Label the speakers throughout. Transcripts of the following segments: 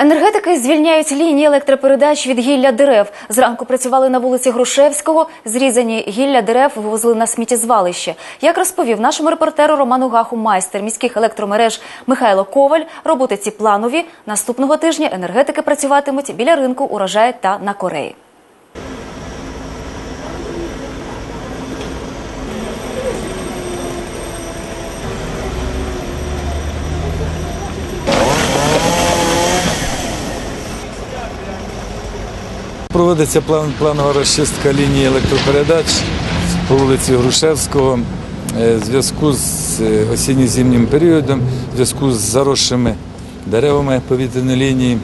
Speaker 1: Енергетики звільняють лінії електропередач від гілля дерев. Зранку працювали на вулиці Грушевського. Зрізані гілля дерев вивозили на сміттєзвалище. Як розповів нашому репортеру Роману Гаху майстер міських електромереж Михайло Коваль, роботи ці планові. Наступного тижня енергетики працюватимуть біля ринку урожай та на Кореї.
Speaker 2: Проводиться план, планова розчистка лінії електропередач по вулиці Грушевського е, в зв'язку з е, осінньо-зимнім періодом, в зв'язку з заросшими деревами повітряної лінії.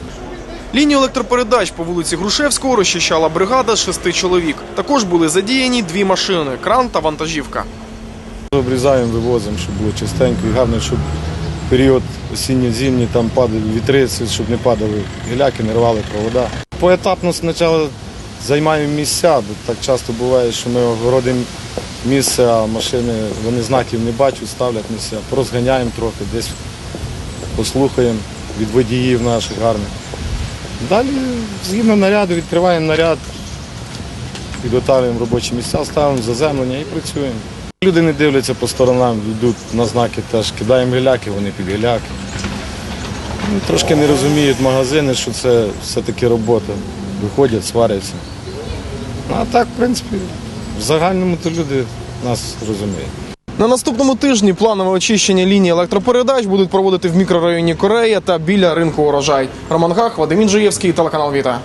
Speaker 3: Лінію електропередач по вулиці Грушевського розчищала бригада з шести чоловік. Також були задіяні дві машини кран та вантажівка.
Speaker 4: Обрізаємо, вивозимо, щоб було чистенько і гарно, щоб в період осінньо-зимній там падали вітри, щоб не падали гіляки, не рвали провода. Поетапно спочатку займаємо місця, бо так часто буває, що ми огородимо місце, а машини вони знаків не бачать, ставлять місця. Порозганяємо трохи, десь послухаємо від водіїв наших гарних. Далі згідно наряду відкриваємо наряд, підготовлюємо робочі місця, ставимо заземлення і працюємо. Люди не дивляться по сторонам, йдуть на знаки теж, кидаємо гіляки, вони під гіляки. Ну, Трошки не розуміють магазини, що це все-таки робота. Виходять, сваряться. Ну, А так, в принципі, в загальному то люди нас розуміють.
Speaker 3: На наступному тижні планове очищення лінії електропередач будуть проводити в мікрорайоні Корея та біля ринку урожай. Роман Гах, Вадим Інжиєвський, телеканал Віта.